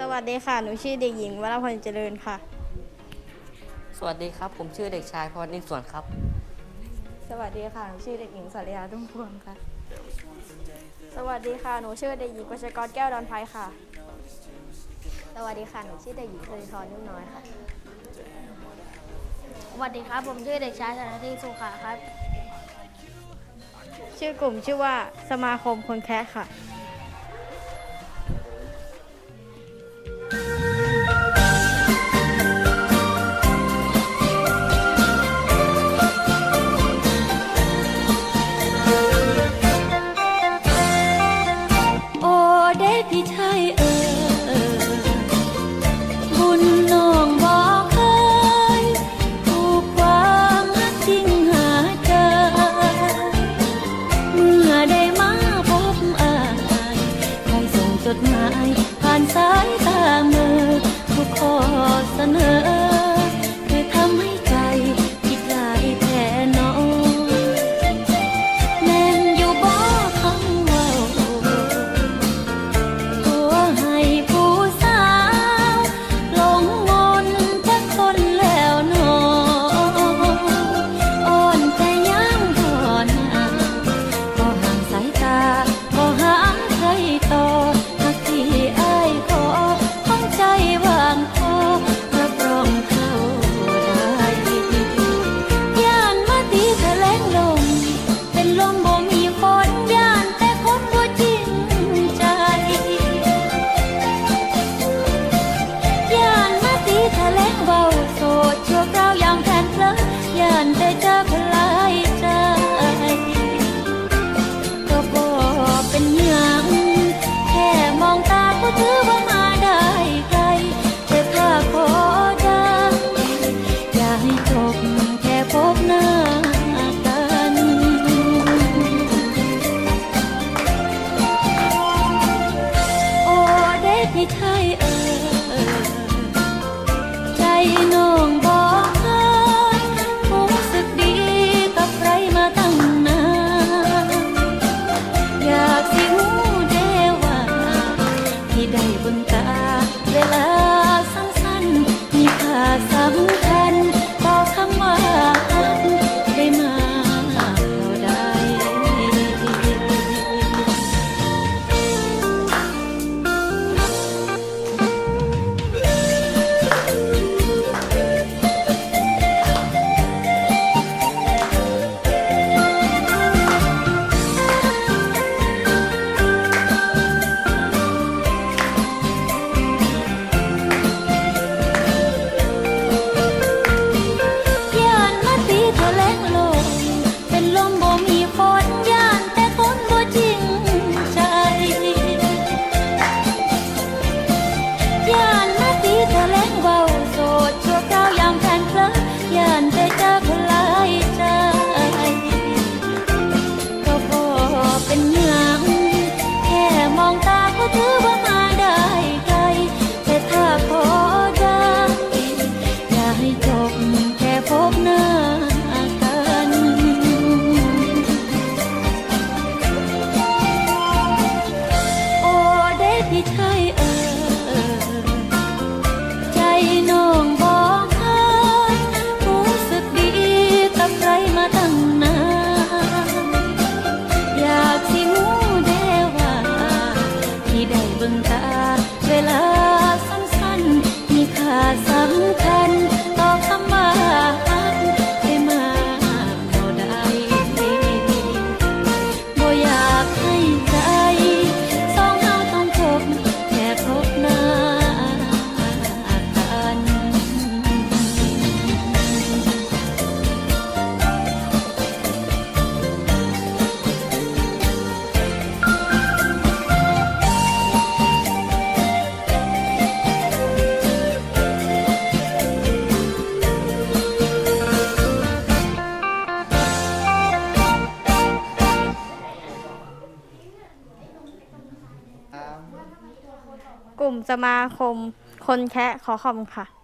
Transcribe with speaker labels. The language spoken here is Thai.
Speaker 1: สวัสดีค่ะ หนูชื่อเด็กหญิงวรพรเจริญค่ะ
Speaker 2: สวัสดีครับ ผมชื่อเด็กชายพรนิมส่วนครับ
Speaker 1: สวัสดีค่ะ หนูชื่อเด็กหญิงสารยาตุ้มพวงค่ะ สวัสดีค่ะ หนูชื่อเด็กหญิงกฤชกรแก้วดอนไพค่ะ สวัสดีค่ะ หนูชื่อเด็กหญิงเคยทอนนุ่มน้อยค่ะ
Speaker 3: สวัสดีครับ ผมชื่อเด็กชาย
Speaker 1: ชนา
Speaker 4: ทีสุขาครับ ชื่อกลุ่มชื่อว่าสมาคมคนแคะค่ะ
Speaker 1: กลุ่มสมาคมคนแคะขอขอบคุณค่ะ